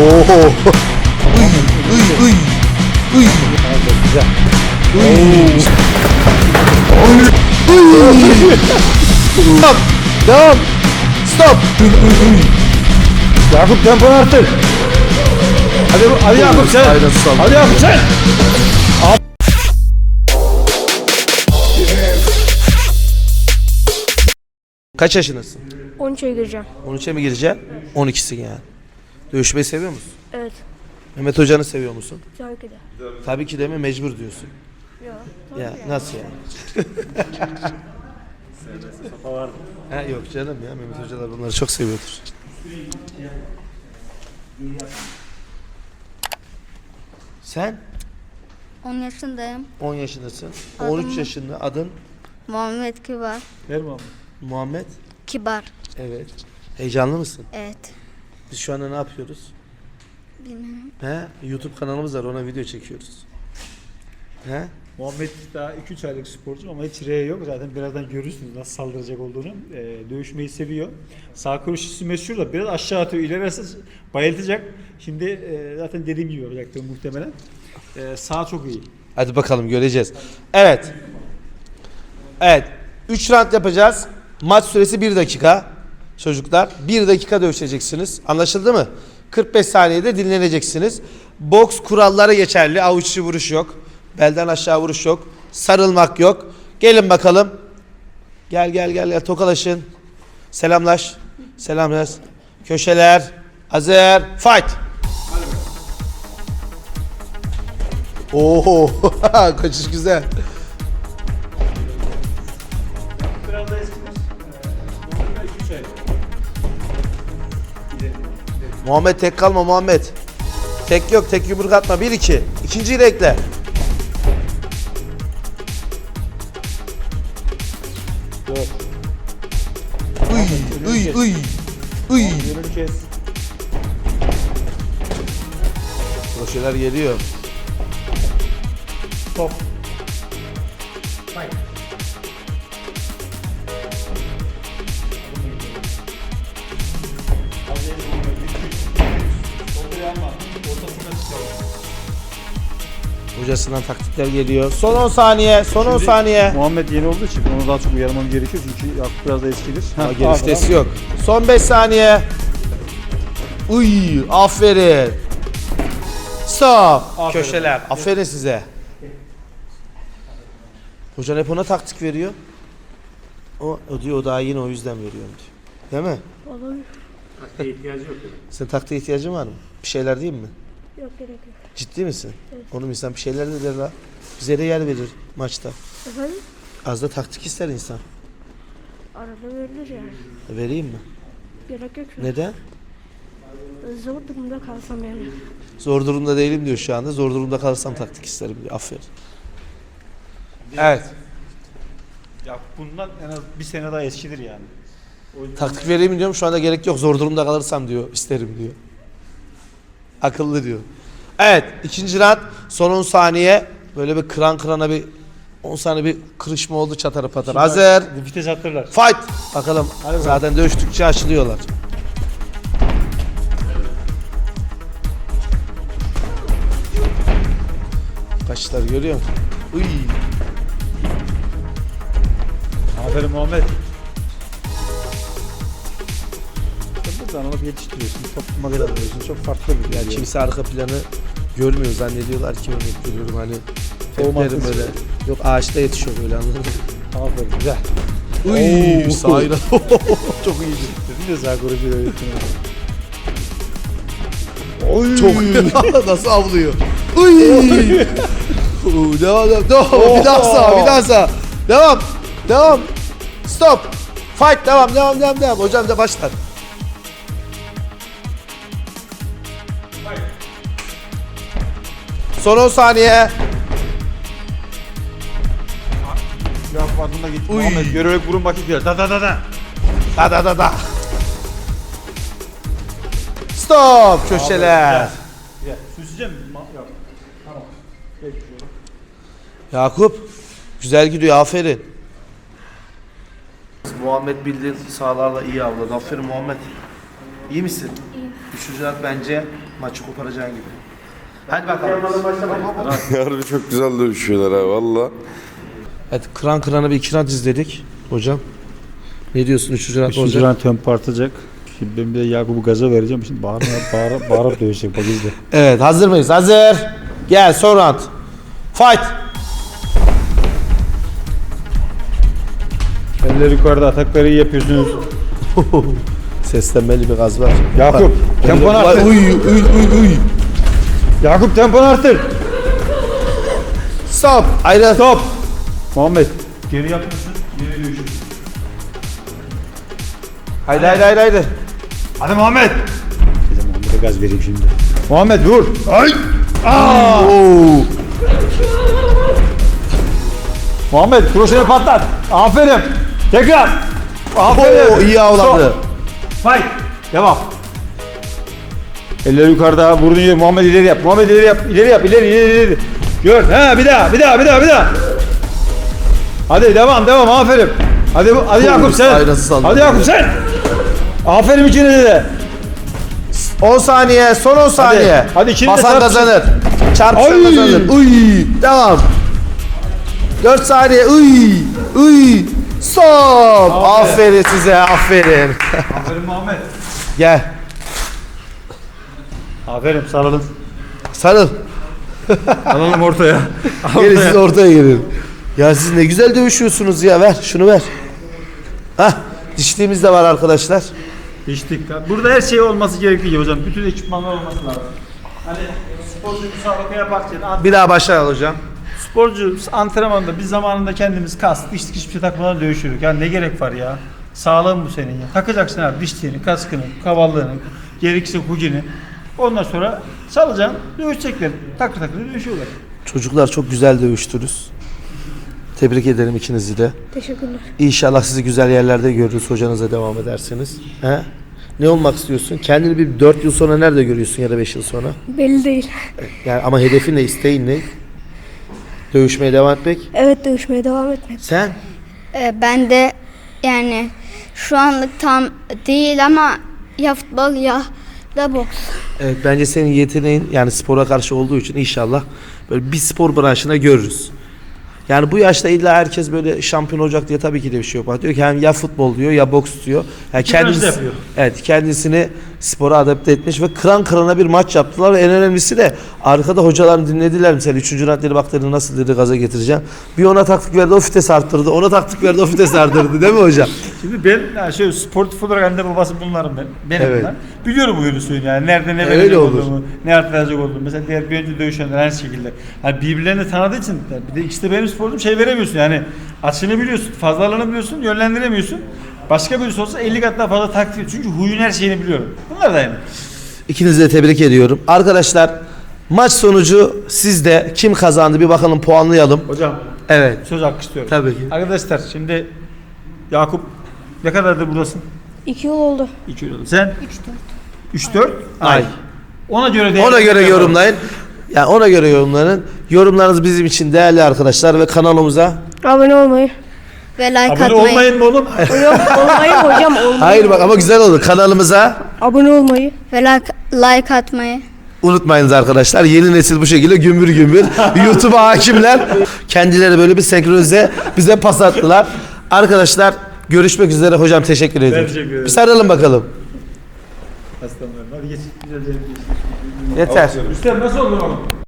Oho. Uy uy uy. Uy. Güzel. Uy. Uy. Stop. Devam. Stop. Yakup temponu artır. Hadi, hadi Yakup sen. Hadi Yakup sen. Kaç yaşındasın? 13'e gireceğim. 13'e mi gireceksin? 12'sin yani. Dövüşmeyi seviyor musun? Evet. Mehmet Hoca'nı seviyor musun? Tabii ki de. Tabii ki de mi? Mecbur diyorsun. Yok. Ya nasıl yani? ha, yok canım ya Mehmet Hocalar bunları çok seviyordur. Sen 10 yaşındayım. 10 yaşındasın. Adım 13 mı? yaşında adın Muhammed Kibar. Ver Muhammed. Muhammed. Kibar. Evet. Heyecanlı mısın? Evet. Biz şu anda ne yapıyoruz? Bilmiyorum. He? YouTube kanalımız var ona video çekiyoruz. He? Muhammed daha 2-3 aylık sporcu ama hiç R yok. Zaten birazdan görürsünüz nasıl saldıracak olduğunu. Ee, dövüşmeyi seviyor. Sağ kroşesi meşhur da biraz aşağı atıyor. İlerisi bayıltacak. Şimdi e, zaten dediğim gibi yapacaktır muhtemelen. Ee, sağ çok iyi. Hadi bakalım göreceğiz. Evet. Evet. 3 round yapacağız. Maç süresi 1 dakika. Çocuklar 1 dakika dövüşeceksiniz. Anlaşıldı mı? 45 saniyede dinleneceksiniz. Boks kuralları geçerli. Avuç vuruş yok. Belden aşağı vuruş yok. Sarılmak yok. Gelin bakalım. Gel gel gel gel tokalaşın. Selamlaş. Selamlaş. Köşeler. Hazır. Fight. Oo, kaçış güzel. Muhammed tek kalma Muhammed. Tek yok, tek yumruk atma. 1 2. İkinciyi de ekle. Uy, uy, uy. Uy. Yönünü kes. Kroşeler geliyor. Stop. Hocasından taktikler geliyor. Son 10 saniye, son 10 saniye. Muhammed yeni olduğu için onu daha çok uyarmam gerekiyor çünkü Yakup biraz da eskidir. Ama geri vitesi yok. Son 5 saniye. Uy, aferin. Stop. Aferin. Köşeler. Aferin size. Hocan hep ona taktik veriyor. O, o diyor o daha yeni o yüzden veriyorum diyor. Değil mi? Olabilir. Sen taktiğe ihtiyacın var mı? Bir şeyler değil mi? Yok gerek yok. Ciddi misin? Oğlum insan bir şeyler de der la. Bize de yer verir maçta. Efendim? Az da taktik ister insan. Arada verilir yani. Vereyim mi? Gerek yok şu an. Neden? Zor durumda kalsam yani. Zor durumda değilim diyor şu anda. Zor durumda kalırsam taktik isterim diyor. Aferin. Evet. Ya bundan en az bir sene daha eskidir yani. O yüzden Taktik vereyim diyorum şu anda gerek yok. Zor durumda kalırsam diyor. isterim diyor. Akıllı diyor. Evet. ikinci round. Son 10 saniye. Böyle bir kıran kırana bir 10 saniye bir kırışma oldu çatarı patarı. Hazır. vites attırırlar. Fight. Bakalım. Hadi. Zaten dövüştükçe açılıyorlar. Kaçlar görüyor musun? Uy. Aferin Muhammed. Sen alıp yetiştiriyorsun. Çok magazin alıyorsun. Çok farklı bir yer. kimse arka planı görmüyor zannediyorlar ki örnek veriyorum hani haklısın. böyle yok ağaçta yetişiyor böyle anladın mı? Aferin. Güzel. Uy Oo. sahiden çok iyiydi. Dedim ya sağ korucu öğretmen. Çok iyi. Nasıl avlıyor? Uy. Devam devam devam bir daha sağ bir daha sağ. Devam devam. Stop. Fight devam devam devam devam. Hocam da başlar. Son 10 saniye. Ya ardında git. Uy. Muhammed görerek vurun bakayım diyor. Da da da da. Da da da da. Stop köşeler. Süsleyeceğim mi? Ma- Yok. Tamam. Yakup güzel gidiyor aferin. Muhammed bildiğin sağlarla iyi avladı. Aferin Muhammed. İyi misin? İyi. Round bence maçı koparacağın gibi. Hadi bakalım. Harbi çok güzel dövüşüyorlar ha valla. Evet kıran kırana bir iki round izledik hocam. Ne diyorsun üçüncü round Üçüncü olacak? round tempo artacak. Şimdi ben bir de Yakup'u gaza vereceğim. Şimdi bağıra bağıra bağırıp dövecek bak izle. Evet hazır mıyız? Hazır. Gel son round. Fight. Eller yukarıda atakları iyi yapıyorsunuz. Seslenmeli bir gaz var. Yakup temponu arttır. Uy uy uy uy. Yakup temponu arttır. Stop. Ayrı. Stop. Muhammed. Geri yapmışsın. Geri dövüşün. Haydi haydi haydi haydi. Hadi Muhammed. Size Muhammed'e gaz vereyim şimdi. Muhammed vur. Ay. Oo. Muhammed kroşeni patlat. Aferin. Tekrar. Aferin. Oo, iyi avladı. Stop. Fight. Devam. Eller yukarıda. Vurdun yere. Muhammed ileri yap. Muhammed ileri yap. İleri yap. İleri ileri ileri. Gör. Ha bir daha. Bir daha. Bir daha. Bir daha. Hadi devam devam. Aferin. Hadi hadi Yakup sen. Hadi Yakup sen. Aferin ikinize de. 10 saniye, son 10 saniye. hadi ikini de Basan kazanır. Çarpışan kazanır. Uy, devam. 4 saniye. Uy, uy. Stop. Aferin, size, aferin. Aferin Muhammed. Gel. Aferin sarılın. Sarıl. Alalım ortaya. Gelin siz ortaya gelin. Ya siz ne güzel dövüşüyorsunuz ya. Ver, şunu ver. Hah, dişliğimiz de var arkadaşlar. Dikkat. Burada her şey olması gerekiyor hocam. Bütün ekipmanlar olması lazım. Hani sporcu müsabaka yaparken Bir daha başlayalım hocam. sporcu antrenmanda biz zamanında kendimiz kask, dişlik hiçbir şey takmadan dövüşüyorduk. Yani ne gerek var ya? Sağlığın bu senin ya. Takacaksın abi dişliğini, kaskını, kavallığını, gerekirse hugini. Ondan sonra salacaksın, dövüşecekler. Takır takır dövüşüyorlar. Çocuklar çok güzel dövüştünüz. Tebrik ederim ikinizi de. Teşekkürler. İnşallah sizi güzel yerlerde görürüz. Hocanıza devam edersiniz. He? Ne olmak istiyorsun? Kendini bir 4 yıl sonra nerede görüyorsun ya da 5 yıl sonra? Belli değil. Yani ama hedefin ne, isteğin ne? Dövüşmeye devam etmek. Evet dövüşmeye devam etmek. Sen? Ee, ben de yani şu anlık tam değil ama ya futbol ya da boks. Evet bence senin yeteneğin yani spora karşı olduğu için inşallah böyle bir spor branşına görürüz. Yani bu yaşta illa herkes böyle şampiyon olacak diye tabii ki de bir şey yok. Diyor ki hem ya futbol diyor ya boks diyor. Yani kendisi, yapıyor. evet kendisini spora adapte etmiş ve kıran kırana bir maç yaptılar en önemlisi de arkada hocalarını dinlediler mesela 3. raddeli bak dedi nasıl dedi gaza getireceğim. Bir ona taktik verdi o vites arttırdı. Ona taktik verdi o vites arttırdı değil mi hocam? Şimdi ben şöyle sportif olarak anne babası bunlarım ben. Benim Evet. bunlar. Biliyorum bu yürüsünü yani. Nerede ne verecek olduğumu, ne artıracak olduğumu. Mesela diğer bir önce dövüşenler aynı şekilde. Hani birbirlerini tanıdığı için bir de ikisi de benim sporcum şey veremiyorsun yani. Açını biliyorsun, fazlalığını biliyorsun, yönlendiremiyorsun. Başka birisi olsa 50 kat daha fazla taktik. Çünkü huyun her şeyini biliyorum. Bunlar da aynı. İkinizi de tebrik ediyorum. Arkadaşlar maç sonucu sizde kim kazandı bir bakalım puanlayalım. Hocam Evet. söz hakkı istiyorum. Tabii ki. Arkadaşlar şimdi Yakup ne kadardır buradasın? İki yıl oldu. 2 yıl. Sen? 3 4 Ay. Ona göre Ona değerlendirme göre yapalım. yorumlayın. Yani ona göre yorumlanın. Yorumlarınız bizim için değerli arkadaşlar ve kanalımıza Abone olmayı. Ve like Abone atmayı. olmayın mı oğlum? Yok olmayı hocam olmayı. Hayır bak ama güzel olur. Kanalımıza Abone olmayı. Ve like, like atmayı. Unutmayınız arkadaşlar. Yeni nesil bu şekilde gümbür gümbür YouTube'a hakimler. Kendileri böyle bir senkronize bize pas attılar. Arkadaşlar görüşmek üzere. Hocam teşekkür ederim. teşekkür ederim. Bir sarılın bakalım. Aslanlarım hadi geç. Yeter. Üstem nasıl olur oğlum?